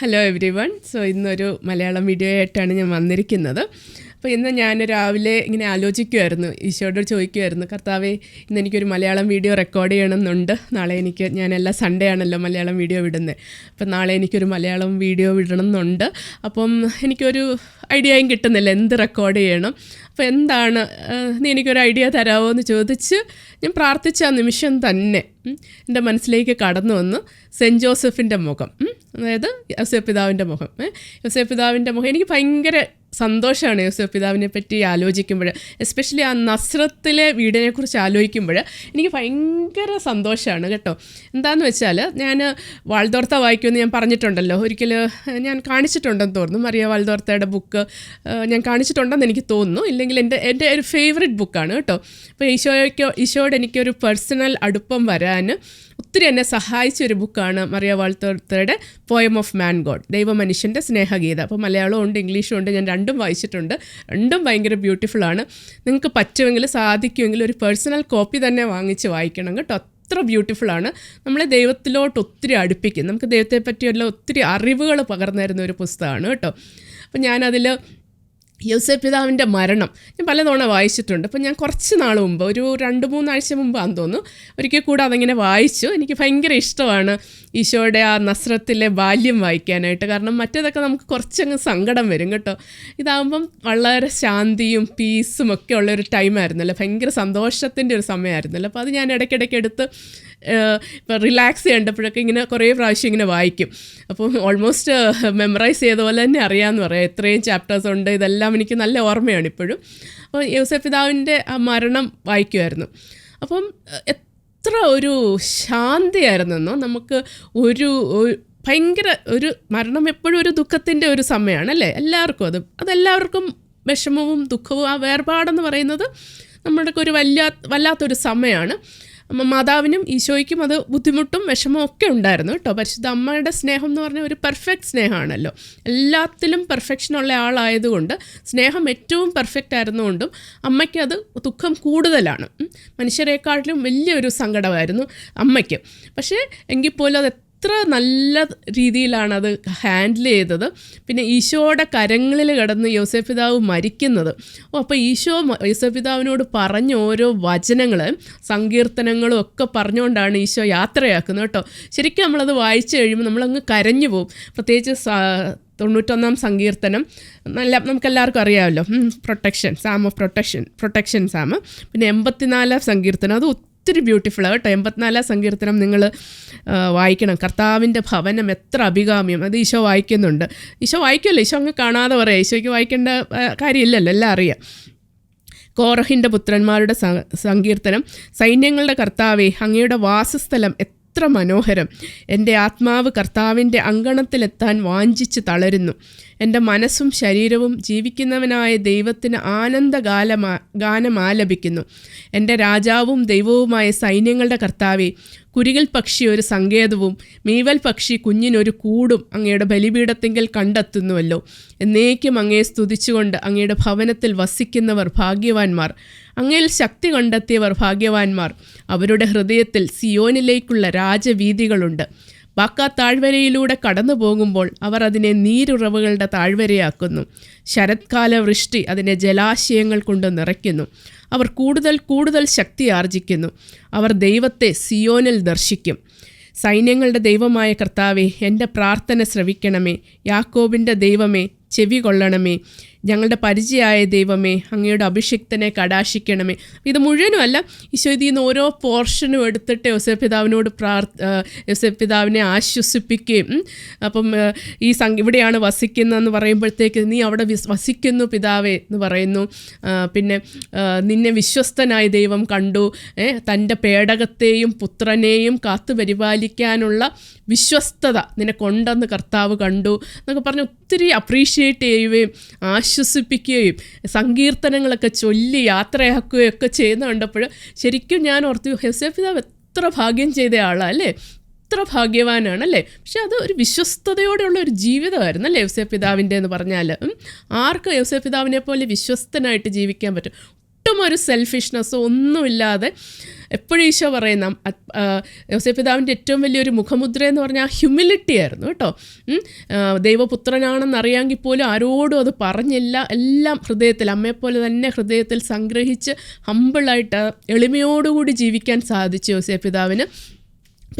Hello every one so ഇന്നൊരു Malayalam video ആയിട്ടാണ് ഞാൻ വന്നിരിക്കുന്നത്. അപ്പോൾ ഇന്ന് ഞാൻ രാവിലെ ഇങ്ങനെ ആലോചിക്കുമായിരുന്നു ഈശോയോട് ചോദിക്കുമായിരുന്നു കർത്താവെ ഇന്ന് എനിക്കൊരു മലയാളം വീഡിയോ റെക്കോർഡ് ചെയ്യണമെന്നുണ്ട്. നാളെ എനിക്ക് ഞാൻ എല്ലാ സൺഡേ ആണല്ലോ മലയാളം വീഡിയോ വിടുന്നത് അപ്പം നാളെ എനിക്കൊരു മലയാളം വീഡിയോ വിടണം എന്നുണ്ട് അപ്പം എനിക്കൊരു ഐഡിയയും കിട്ടുന്നില്ല. എന്ത് റെക്കോർഡ് ചെയ്യണം? അപ്പോൾ എന്താണ് നീ എനിക്കൊരു ഐഡിയ തരാമോ എന്ന് ചോദിച്ച് ഞാൻ പ്രാർത്ഥിച്ച ആ നിമിഷം തന്നെ എന്റെ മനസ്സിലേക്ക് കടന്നു വന്ന് സെന്റ് ജോസഫിന്റെ മുഖം അതായത് യോസഫ് പിതാവിന്റെ മുഖം യോസഫ് പിതാവിന്റെ മുഖം എനിക്ക് ഭയങ്കര സന്തോഷമാണ് യോസഫ് പിതാവിനെ പറ്റി ആലോചിക്കുമ്പോൾ എസ്പെഷ്യലി ആ നസ്രത്തിലെ വീടിനെക്കുറിച്ച് ആലോചിക്കുമ്പോൾ എനിക്ക് ഭയങ്കര സന്തോഷമാണ് കേട്ടോ. എന്താന്ന് വെച്ചാൽ ഞാൻ വാൾദോർത്ത വായിക്കുമെന്ന് ഞാൻ പറഞ്ഞിട്ടുണ്ടല്ലോ ഒരിക്കൽ ഞാൻ കാണിച്ചിട്ടുണ്ടെന്ന് തോന്നുന്നു മറിയ വാൾദോർത്തയുടെ ബുക്ക് ഞാൻ കാണിച്ചിട്ടുണ്ടെന്ന് എനിക്ക് തോന്നുന്നു ഇല്ലെങ്കിൽ എന്റെ എന്റെ ഒരു ഫേവറേറ്റ് ബുക്കാണ് കേട്ടോ. അപ്പോൾ ഈശോയ്ക്ക് ഈശോയോട് എനിക്കൊരു പേഴ്സണൽ അടുപ്പം വരാൻ ഒത്തിരി എന്നെ സഹായിച്ച ഒരു ബുക്കാണ് മറിയ വാൾത്തോർത്തയുടെ പോയം ഓഫ് മാൻ ഗോഡ് ദൈവമനുഷ്യന്റെ സ്നേഹഗീത. അപ്പോൾ മലയാളവും ഉണ്ട് ഇംഗ്ലീഷും ഉണ്ട് ഞാൻ രണ്ടും വായിച്ചിട്ടുണ്ട്. രണ്ടും ഭയങ്കര ബ്യൂട്ടിഫുൾ ആണ്. നിങ്ങൾക്ക് പറ്റുമെങ്കിൽ സാധിക്കുമെങ്കിൽ ഒരു പേഴ്സണൽ കോപ്പി തന്നെ വാങ്ങിച്ച് വായിക്കണം കേട്ടോ. അത്ര ബ്യൂട്ടിഫുൾ ആണ്. നമ്മളെ ദൈവത്തിലോട്ട് ഒത്തിരി അടുപ്പിക്കും. നമുക്ക് ദൈവത്തെ പറ്റിയുള്ള ഒത്തിരി അറിവുകൾ പകർന്നു തരുന്ന ഒരു പുസ്തകമാണ് കേട്ടോ. അപ്പം ഞാനതിൽ യോസഫ് പിതാവിന്റെ മരണം. ഞാൻ പലതവണ വായിച്ചിട്ടുണ്ട്. അപ്പം ഞാൻ കുറച്ച് നാൾ മുമ്പ് ഒരു രണ്ട് മൂന്നാഴ്ച മുമ്പാന്ന് തോന്നുന്നു ഒരിക്കൽ കൂടെ അതിങ്ങനെ വായിച്ചു. എനിക്ക് ഭയങ്കര ഇഷ്ടമാണ് ഈശോയുടെ ആ നസ്രത്തിലെ ബാല്യം വായിക്കാനായിട്ട്. കാരണം മറ്റേതൊക്കെ നമുക്ക് കുറച്ചങ്ങ് സങ്കടം വരും കേട്ടോ. ഇതാകുമ്പം വളരെ ശാന്തിയും പീസും ഒക്കെ ഉള്ളൊരു ടൈമായിരുന്നല്ലോ ഭയങ്കര സന്തോഷത്തിന്റെ ഒരു സമയമായിരുന്നല്ലോ. അപ്പോൾ അത് ഞാൻ ഇടയ്ക്കിടയ്ക്ക് എടുത്ത് ഇപ്പോൾ റിലാക്സ് ചെയ്യേണ്ടപ്പോഴൊക്കെ ഇങ്ങനെ കുറേ പ്രാവശ്യം ഇങ്ങനെ വായിക്കും. അപ്പോൾ ഓൾമോസ്റ്റ് മെമ്മറൈസ് ചെയ്ത പോലെ തന്നെ അറിയാമെന്ന് പറയാം. എത്രയും ചാപ്റ്റേഴ്സ് ഉണ്ട് ഇതെല്ലാം എനിക്ക് നല്ല ഓർമ്മയാണ് ഇപ്പോഴും. അപ്പോൾ യൂസഫ് പിതാവിന്റെ ആ മരണം വായിക്കുമായിരുന്നു അപ്പം എത്ര ഒരു ശാന്തിയായിരുന്നെന്നോ? നമുക്ക് ഒരു ഭയങ്കര ഒരു മരണം എപ്പോഴും ഒരു ദുഃഖത്തിന്റെ ഒരു സമയമാണ് അല്ലേ? എല്ലാവർക്കും അത്. അതെല്ലാവർക്കും വിഷമവും ദുഃഖവും ആ വേർപാടെന്ന് പറയുന്നത് നമ്മുടെയൊക്കെ ഒരു വല്ലാ വല്ലാത്തൊരു സമയമാണ്. മാതാവിനും ഈശോയ്ക്കും അത് ബുദ്ധിമുട്ടും വിഷമവും ഒക്കെ ഉണ്ടായിരുന്നു കേട്ടോ. പരിശുദ്ധ അമ്മയുടെ സ്നേഹം എന്ന് പറഞ്ഞാൽ ഒരു പെർഫെക്റ്റ് സ്നേഹമാണല്ലോ. എല്ലാത്തിലും പെർഫെക്ഷനുള്ള ആളായതുകൊണ്ട് സ്നേഹം ഏറ്റവും പെർഫെക്റ്റ് ആയിരുന്നുകൊണ്ടും അമ്മയ്ക്ക് അത് ദുഃഖം കൂടുതലാണ്. മനുഷ്യരെക്കാട്ടിലും വലിയൊരു സങ്കടമായിരുന്നു അമ്മയ്ക്ക്. പക്ഷേ എങ്കിൽ പോലും അത് എത്ര നല്ല രീതിയിലാണ് അത് ഹാൻഡിൽ ചെയ്തത്. പിന്നെ ഈശോയുടെ കരങ്ങളിൽ കിടന്ന് യോസഫ് പിതാവ് മരിക്കുന്നത്. ഓ അപ്പോൾ ഈശോ മ- യോസഫ് പിതാവിനോട് പറഞ്ഞ ഓരോ വചനങ്ങൾ സങ്കീർത്തനങ്ങളും ഒക്കെ പറഞ്ഞുകൊണ്ടാണ് ഈശോ യാത്രയാക്കുന്നത് കേട്ടോ. ശരിക്കും നമ്മളത് വായിച്ചു കഴിയുമ്പോൾ നമ്മളങ്ങ് കരഞ്ഞു പോകും പ്രത്യേകിച്ച് തൊണ്ണൂറ്റൊന്നാം സങ്കീർത്തനം നല്ല നമുക്കെല്ലാവർക്കും അറിയാമല്ലോ. Protection psalm of protection protection psalm പിന്നെ എൺപത്തിനാലാം സങ്കീർത്തനം അത് ഒത്തിരി ബ്യൂട്ടിഫുൾ കേട്ടോ എൺപത്തിനാലാം സങ്കീർത്തനം നിങ്ങൾ വായിക്കണം. കർത്താവിന്റെ ഭവനം എത്ര അഭികാമ്യം. അത് ഈശോ വായിക്കുന്നുണ്ട്. ഈശോ വായിക്കുമല്ലോ ഈശോ അങ്ങ് കാണാതെ പറയാം. ഈശോയ്ക്ക് വായിക്കേണ്ട കാര്യമില്ലല്ലോ. എല്ലാം അറിയാം. കോറഹിന്റെ പുത്രന്മാരുടെ സങ്കീർത്തനം. സൈന്യങ്ങളുടെ കർത്താവേ അങ്ങയുടെ വാസസ്ഥലം എത്ര മനോഹരം. എന്റെ ആത്മാവ് കർത്താവിന്റെ അങ്കണത്തിലെത്താൻ വാഞ്ചിച്ച് തളരുന്നു. എന്റെ മനസ്സും ശരീരവും ജീവിക്കുന്നവനായ ദൈവത്തിന് ആനന്ദഗാലമാ ഗാനമാലപിക്കുന്നു. എന്റെ രാജാവും ദൈവവുമായ സൈന്യങ്ങളുടെ കർത്താവെ കുരുകിൽ പക്ഷി ഒരു സങ്കേതവും മീവൽ പക്ഷി കുഞ്ഞിനൊരു കൂടും അങ്ങയുടെ ബലിപീഠത്തിങ്കിൽ കണ്ടെത്തുന്നുവല്ലോ. എന്നേക്കും അങ്ങയെ സ്തുതിച്ചുകൊണ്ട് അങ്ങയുടെ ഭവനത്തിൽ വസിക്കുന്നവർ ഭാഗ്യവാന്മാർ. അങ്ങയിൽ ശക്തി കണ്ടെത്തിയവർ ഭാഗ്യവാന്മാർ. അവരുടെ ഹൃദയത്തിൽ സിയോനിലേക്കുള്ള രാജവീതികളുണ്ട് ബാക്ക താഴ്വരയിലൂടെ കടന്നു പോകുമ്പോൾ അവർ അതിനെ നീരുറവുകളുടെ താഴ്വരയാക്കുന്നു. ശരത്കാല വൃഷ്ടി അതിനെ ജലാശയങ്ങൾ കൊണ്ട് നിറയ്ക്കുന്നു. അവർ കൂടുതൽ കൂടുതൽ ശക്തി ആർജിക്കുന്നു. അവർ ദൈവത്തെ സിയോനിൽ ദർശിക്കും. സൈന്യങ്ങളുടെ ദൈവമായ കർത്താവെ എന്റെ പ്രാർത്ഥന ശ്രവിക്കണമേ. യാക്കോബിന്റെ ദൈവമേ ചെവി കൊള്ളണമേ. ഞങ്ങളുടെ പരിചയമായ ദൈവമേ അങ്ങയുടെ അഭിഷിക്തനെ കടാശിക്കണമേ ഇത് മുഴുവനുമല്ല ഈശോ ഇതിൽ നിന്ന് ഓരോ പോർഷനും എടുത്തിട്ട് യോസഫ് പിതാവിനോട് പ്രാർത്ഥ യോസഫ് പിതാവിനെ ആശ്വസിപ്പിക്കുകയും അപ്പം ഈ സം ഇവിടെയാണ് വസിക്കുന്നതെന്ന് പറയുമ്പോഴത്തേക്ക് നീ അവിടെ വിസ് വസിക്കുന്നു പിതാവേ എന്ന് പറയുന്നു. പിന്നെ നിന്നെ വിശ്വസ്തനായ ദൈവം കണ്ടു. തന്റെ പേടകത്തെയും പുത്രനെയും കാത്തു പരിപാലിക്കാനുള്ള വിശ്വസ്തത നിനക്കുണ്ടെന്ന് കർത്താവ് കണ്ടു. എന്നൊക്കെ പറഞ്ഞ് ഒത്തിരി അപ്രീഷിയേറ്റ് ചെയ്യുകയും ആശ്വസിപ്പിക്കുകയും സങ്കീർത്തനങ്ങളൊക്കെ ചൊല്ലി യാത്രയാക്കുകയും ഒക്കെ ചെയ്യുന്ന കണ്ടപ്പോൾ ശരിക്കും ഞാൻ ഓർത്തു ഹെസേ പിതാവ് എത്ര ഭാഗ്യം ചെയ്ത ആളാണ് അല്ലേ? എത്ര ഭാഗ്യവാനാണ് അല്ലേ? പക്ഷെ അത് ഒരു വിശ്വസ്തയോടെയുള്ള ഒരു ജീവിതമായിരുന്നു അല്ലേ യവസേ പിതാവിന്റെ എന്ന് പറഞ്ഞാൽ ആർക്കും ആർക്ക് പിതാവിനെ പോലെ വിശ്വസ്തനായിട്ട് ജീവിക്കാൻ പറ്റും. ഒട്ടും ഒരു സെൽഫിഷ്നെസ്സോ ഒന്നുമില്ലാതെ എപ്പോഴും ഈശോ പറയുന്ന യോസേപിതാവിന്റെ ഏറ്റവും വലിയൊരു മുഖമുദ്ര എന്ന് പറഞ്ഞാൽ ഹ്യൂമിലിറ്റി ആയിരുന്നു കേട്ടോ. ദൈവപുത്രനാണെന്ന് അറിയാമെങ്കിൽ പോലും ആരോടും അത് പറഞ്ഞില്ല എല്ലാം ഹൃദയത്തിൽ അമ്മയെപ്പോലെ തന്നെ ഹൃദയത്തിൽ സംഗ്രഹിച്ച് ഹമ്പിളായിട്ട് എളിമയോടുകൂടി ജീവിക്കാൻ സാധിച്ചു യോസേപിതാവിന്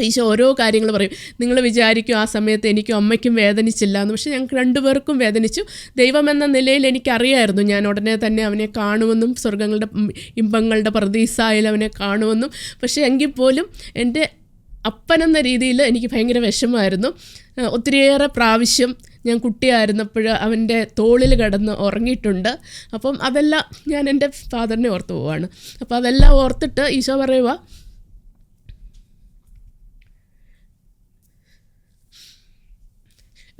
ഈശോ ഓരോ കാര്യങ്ങൾ പറയും. നിങ്ങൾ വിചാരിക്കും ആ സമയത്ത് എനിക്കും അമ്മയ്ക്കും വേദനിച്ചില്ല എന്ന് പക്ഷേ ഞങ്ങൾക്ക് രണ്ടുപേർക്കും വേദനിച്ചു. ദൈവം എന്ന നിലയിൽ എനിക്കറിയായിരുന്നു. ഞാൻ ഉടനെ തന്നെ അവനെ കാണുമെന്നും സ്വർഗങ്ങളുടെ ഇമ്പങ്ങളുടെ പ്രതീസായിൽ അവനെ കാണുമെന്നും. പക്ഷേ എങ്കിൽ പോലും എന്റെ അപ്പനെന്ന രീതിയിൽ എനിക്ക് ഭയങ്കര വിഷമമായിരുന്നു. ഒത്തിരിയേറെ പ്രാവശ്യം ഞാൻ കുട്ടിയായിരുന്നപ്പോൾ അവന്റെ തോളിൽ കിടന്ന് ഉറങ്ങിയിട്ടുണ്ട്. അപ്പം അതെല്ലാം ഞാൻ എന്റെ ഫാദറിനെ ഓർത്ത് പോവാണ്. അപ്പോൾ അതെല്ലാം ഓർത്തിട്ട് ഈശോ പറയുക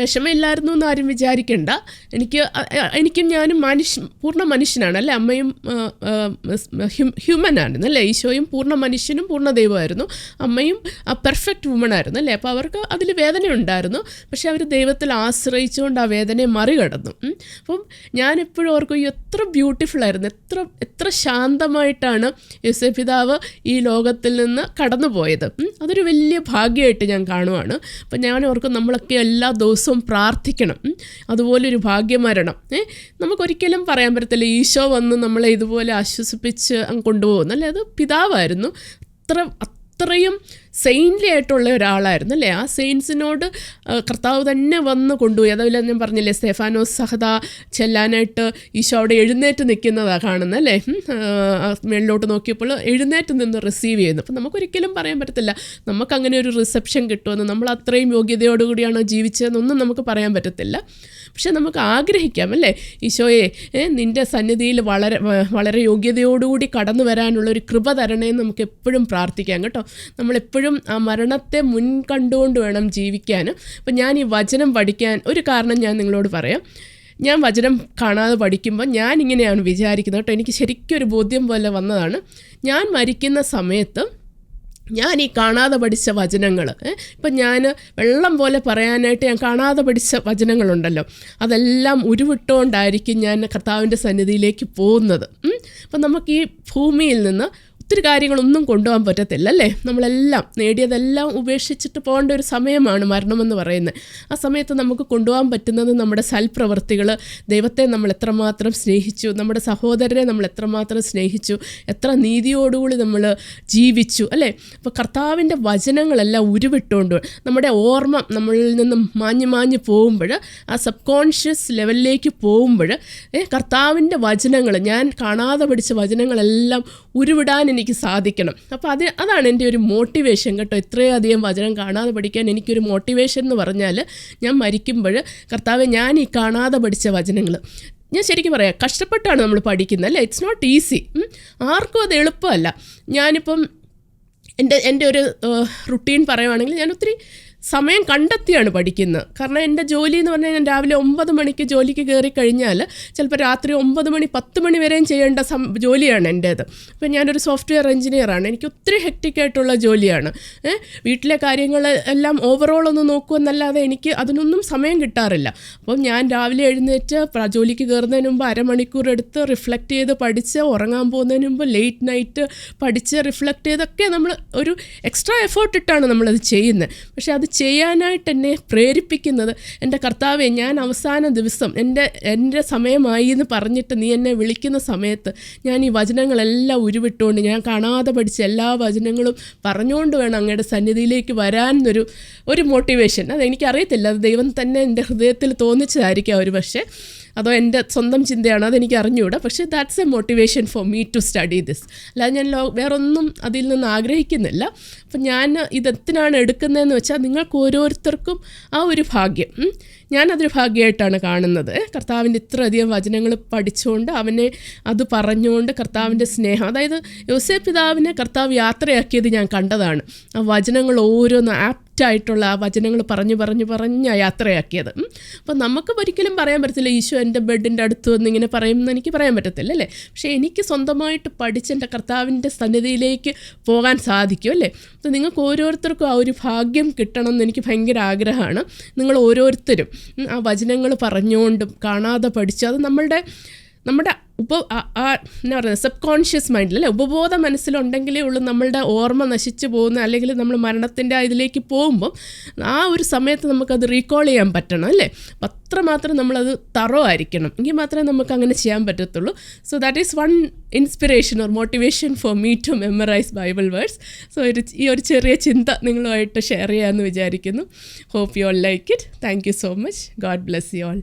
വിഷമമില്ലായിരുന്നു എന്ന് ആരും വിചാരിക്കണ്ട. എനിക്ക് എനിക്കും ഞാനും മനുഷ്യ പൂർണ മനുഷ്യനാണ് അല്ലേ? അമ്മയും ഹ്യൂമൻ ആയിരുന്നു അല്ലേ? ഈശോയും പൂർണ മനുഷ്യനും പൂർണ ദൈവമായിരുന്നു. അമ്മയും പെർഫെക്റ്റ് വുമൺ ആയിരുന്നു അല്ലേ? അപ്പോൾ അവർക്ക് അതിൽ വേദന ഉണ്ടായിരുന്നു പക്ഷേ അവർ ദൈവത്തിൽ ആശ്രയിച്ചുകൊണ്ട് ആ വേദനയെ മറികടന്നു. അപ്പം ഞാൻ എപ്പോഴും ഓർക്കും എത്ര ബ്യൂട്ടിഫുൾ ആയിരുന്നു. എത്ര എത്ര ശാന്തമായിട്ടാണ് യേശുപിതാവ് ഈ ലോകത്തിൽ നിന്ന് കടന്നു പോയത് അതൊരു വലിയ ഭാഗ്യമായിട്ട് ഞാൻ കാണുവാണ്. അപ്പം ഞാൻ ഓർക്കും നമ്മളൊക്കെ എല്ലാ ദിവസവും പ്രാർത്ഥിക്കണം. അതുപോലെ അതുപോലൊരു ഭാഗ്യമരണം ഏ നമുക്കൊരിക്കലും പറയാൻ പറ്റത്തില്ല ഈശോ വന്ന് നമ്മളെ ഇതുപോലെ ആശ്വസിപ്പിച്ച് അങ്ങ് കൊണ്ടുപോകുന്നു. അല്ലെ? അത് പിതാവായിരുന്നു. അത്ര അത്രയും സെയിൻലി ആയിട്ടുള്ള ഒരാളായിരുന്നു അല്ലേ? ആ സെയിൻസിനോട് കർത്താവ് തന്നെ വന്ന് കൊണ്ടുപോയി. അതുപോലെ ഞാൻ പറഞ്ഞില്ലേ സ്റ്റെഫാനോസ് സഹദ ചെല്ലാനായിട്ട് ഈശോ അവിടെ എഴുന്നേറ്റ് നിൽക്കുന്നതാണ് കാണുന്നത് അല്ലേ? മേളിലോട്ട് നോക്കിയപ്പോൾ എഴുന്നേറ്റ് നിന്ന് റിസീവ് ചെയ്യുന്നു. അപ്പം നമുക്കൊരിക്കലും പറയാൻ പറ്റത്തില്ല നമുക്ക് അങ്ങനെ ഒരു റിസപ്ഷൻ കിട്ടുമെന്ന്. നമ്മൾ അത്രയും യോഗ്യതയോടുകൂടിയാണോ ജീവിച്ചതെന്നൊന്നും നമുക്ക് പറയാൻ പറ്റത്തില്ല. പക്ഷെ നമുക്ക് ആഗ്രഹിക്കാം അല്ലേ? ഈശോയെ നിന്റെ സന്നിധിയിൽ വളരെ വളരെ യോഗ്യതയോടുകൂടി കടന്നു വരാനുള്ള ഒരു കൃപ തരണേന്ന് നമുക്ക് എപ്പോഴും പ്രാർത്ഥിക്കാം കേട്ടോ. നമ്മളെപ്പോഴും ആ മരണത്തെ മുൻ കണ്ടുകൊണ്ട് വേണം ജീവിക്കാൻ അപ്പം ഞാൻ ഈ വചനം പഠിക്കാൻ ഒരു കാരണം ഞാൻ നിങ്ങളോട് പറയാം. ഞാൻ വചനം കാണാതെ പഠിക്കുമ്പോൾ ഞാൻ ഇങ്ങനെയാണ് വിചാരിക്കുന്നത് കേട്ടോ. എനിക്ക് ശരിക്കും ഒരു ബോധ്യം പോലെ വന്നതാണ്. ഞാൻ മരിക്കുന്ന സമയത്ത് ഞാൻ ഈ കാണാതെ പഠിച്ച വചനങ്ങൾ ഇപ്പം ഞാൻ വെള്ളം പോലെ പറയാനായിട്ട് ഞാൻ കാണാതെ പഠിച്ച വചനങ്ങളുണ്ടല്ലോ. അതെല്ലാം ഉരുവിട്ടുകൊണ്ടായിരിക്കും ഞാൻ കർത്താവിന്റെ സന്നിധിയിലേക്ക് പോകുന്നത്. അപ്പം നമുക്ക് ഈ ഭൂമിയിൽ നിന്ന് ഒത്തിരി കാര്യങ്ങളൊന്നും കൊണ്ടുപോകാൻ പറ്റത്തില്ല അല്ലേ നമ്മളെല്ലാം നേടിയതെല്ലാം ഉപേക്ഷിച്ചിട്ട് പോകേണ്ട ഒരു സമയമാണ് മരണമെന്ന് പറയുന്നത്. ആ സമയത്ത് നമുക്ക് കൊണ്ടുപോകാൻ പറ്റുന്നത് നമ്മുടെ സൽപ്രവൃത്തികൾ ദൈവത്തെ നമ്മൾ എത്രമാത്രം സ്നേഹിച്ചു നമ്മുടെ സഹോദരരെ നമ്മൾ എത്രമാത്രം സ്നേഹിച്ചു എത്ര നീതിയോടുകൂടി നമ്മൾ ജീവിച്ചു അല്ലേ? അപ്പോൾ കർത്താവിന്റെ വചനങ്ങളെല്ലാം ഉരുവിട്ടുകൊണ്ട് നമ്മുടെ ഓർമ്മ നമ്മളിൽ നിന്നും മാഞ്ഞു മാഞ്ഞു പോകുമ്പോൾ ആ സബ് കോൺഷ്യസ് ലെവലിലേക്ക് പോകുമ്പോൾ കർത്താവിന്റെ വചനങ്ങൾ ഞാൻ കാണാതെ പഠിച്ച വചനങ്ങളെല്ലാം ഉരുവിടാൻ എനിക്ക് സാധിക്കണം. അപ്പോൾ അത് അതാണ് എന്റെ ഒരു മോട്ടിവേഷൻ കേട്ടോ. ഇത്രയധികം വചനം കാണാതെ പഠിക്കാൻ എനിക്കൊരു മോട്ടിവേഷൻ എന്ന് പറഞ്ഞാൽ ഞാൻ മരിക്കുമ്പോൾ കർത്താവ് ഞാൻ ഈ കാണാതെ പഠിച്ച വചനങ്ങൾ ഞാൻ ശരിക്കും പറയാം കഷ്ടപ്പെട്ടാണ് നമ്മൾ പഠിക്കുന്നത് അല്ലേ? ഇറ്റ്സ് നോട്ട് ഈസി ആർക്കും അത് എളുപ്പമല്ല. ഞാനിപ്പം എന്റെ എന്റെ ഒരു റുട്ടീൻ പറയുവാണെങ്കിൽ ഞാൻ ഒത്തിരി സമയം കണ്ടെത്തിയാണ് പഠിക്കുന്നത്. കാരണം എന്റെ ജോലി എന്ന് പറഞ്ഞാൽ ഞാൻ രാവിലെ ഒമ്പത് മണിക്ക് ജോലിക്ക് കയറി കഴിഞ്ഞാൽ ചിലപ്പോൾ രാത്രി ഒമ്പത് മണി പത്ത് മണി വരെയും ചെയ്യേണ്ട സം ജോലിയാണ് എന്റേത്. അപ്പോൾ ഞാനൊരു സോഫ്റ്റ്വെയർ എഞ്ചിനീയറാണ് എനിക്ക് ഒത്തിരി ഹെക്റ്റിക്കായിട്ടുള്ള ജോലിയാണ്. വീട്ടിലെ കാര്യങ്ങൾ എല്ലാം ഓവറോൾ ഒന്ന് നോക്കുമെന്നല്ലാതെ എനിക്ക് അതിനൊന്നും സമയം കിട്ടാറില്ല. അപ്പം ഞാൻ രാവിലെ എഴുന്നേറ്റ് ജോലിക്ക് കയറുന്നതിന് മുമ്പ് അരമണിക്കൂർ എടുത്ത് റിഫ്ലക്റ്റ് ചെയ്ത് പഠിച്ച് ഉറങ്ങാൻ പോകുന്നതിന് മുമ്പ് ലേറ്റ് നൈറ്റ് പഠിച്ച് റിഫ്ലക്റ്റ് ചെയ്തൊക്കെ നമ്മൾ ഒരു എക്സ്ട്രാ എഫേർട്ട് ഇട്ടാണ് നമ്മളത് ചെയ്യുന്നത്. പക്ഷേ അത് ചെയ്യാനായിട്ട് എന്നെ പ്രേരിപ്പിക്കുന്നത്. എന്റെ കർത്താവെ ഞാൻ അവസാന ദിവസം എന്റെ എന്റെ സമയമായി എന്ന് പറഞ്ഞിട്ട് നീ എന്നെ വിളിക്കുന്ന സമയത്ത് ഞാൻ ഈ വചനങ്ങളെല്ലാം ഉരുവിട്ടുകൊണ്ട് ഞാൻ കാണാതെ പഠിച്ച എല്ലാ വചനങ്ങളും പറഞ്ഞുകൊണ്ട് വേണം അങ്ങയുടെ സന്നിധിയിലേക്ക് വരാൻ എന്നൊരു ഒരു മോട്ടിവേഷൻ അതെനിക്കറിയത്തില്ല. അത് ദൈവം തന്നെ എന്റെ ഹൃദയത്തിൽ തോന്നിച്ചതായിരിക്കും ഒരു പക്ഷേ അതോ എന്റെ സ്വന്തം ചിന്തയാണോ അതെനിക്ക് അറിഞ്ഞുകൂടാ പക്ഷേ that's a motivation for me to study this അല്ലാതെ ഞാൻ ലോ വേറൊന്നും അതിൽ നിന്ന് ആഗ്രഹിക്കുന്നില്ല. അപ്പം ഞാൻ ഇതെത്തിനാണ് എടുക്കുന്നതെന്ന് വെച്ചാൽ നിങ്ങൾക്ക് ഓരോരുത്തർക്കും ആ ഒരു ഭാഗ്യം. ഞാനതൊരു ഭാഗ്യമായിട്ടാണ് കാണുന്നത്. കർത്താവിന്റെ ഇത്രയധികം വചനങ്ങൾ പഠിച്ചുകൊണ്ട് അവനെ അത് പറഞ്ഞുകൊണ്ട് കർത്താവിന്റെ സ്നേഹം അതായത് യോസേ പിതാവിനെ കർത്താവ് യാത്രയാക്കിയത് ഞാൻ കണ്ടതാണ്. ആ വചനങ്ങൾ ഓരോന്ന് ആപ്റ്റായിട്ടുള്ള ആ വചനങ്ങൾ പറഞ്ഞു പറഞ്ഞു പറഞ്ഞ് യാത്രയാക്കിയത്. അപ്പോൾ അപ്പം നമുക്ക് ഒരിക്കലും പറയാൻ പറ്റത്തില്ല ഈശോ എന്റെ ബെഡിന്റെ അടുത്ത് വന്ന് ഇങ്ങനെ പറയുമെന്ന് എനിക്ക് പറയാൻ പറ്റത്തില്ല അല്ലേ? പക്ഷേ എനിക്ക് സ്വന്തമായിട്ട് പഠിച്ച് എന്റെ കർത്താവിന്റെ സന്നിധിയിലേക്ക് പോകാൻ സാധിക്കും അല്ലേ? അപ്പം നിങ്ങൾക്ക് ഓരോരുത്തർക്കും ആ ഒരു ഭാഗ്യം കിട്ടണം എന്ന് എനിക്ക് ഭയങ്കര ആഗ്രഹമാണ്. നിങ്ങൾ ഓരോരുത്തരും ആ വചനങ്ങൾ പറഞ്ഞുകൊണ്ടും കാണാതെ പഠിച്ചു അത് നമ്മളുടെ നമ്മുടെ ഉപ എന്നാ പറയുന്നത് സബ് കോൺഷ്യസ് മൈൻഡിൽ അല്ലേ? ഉപബോധ മനസ്സിലുണ്ടെങ്കിലേ ഉള്ളൂ നമ്മളുടെ ഓർമ്മ നശിച്ചു പോകുന്ന അല്ലെങ്കിൽ നമ്മൾ മരണത്തിന്റെ ഇതിലേക്ക് പോകുമ്പം ആ ഒരു സമയത്ത് നമുക്കത് റീകോൾ ചെയ്യാൻ പറ്റണം അല്ലേ? അപ്പം അത്രമാത്രം നമ്മളത് തറോ ആയിരിക്കണം എങ്കിൽ മാത്രമേ നമുക്ക് അങ്ങനെ ചെയ്യാൻ പറ്റത്തുള്ളൂ. So that is one inspiration or motivation for me to memorize Bible verse so ഒരു ഈ ഒരു ചെറിയ ചിന്ത നിങ്ങളുമായിട്ട് ഷെയർ ചെയ്യാമെന്ന് വിചാരിക്കുന്നു. Hope you all like it thank you so much God bless you all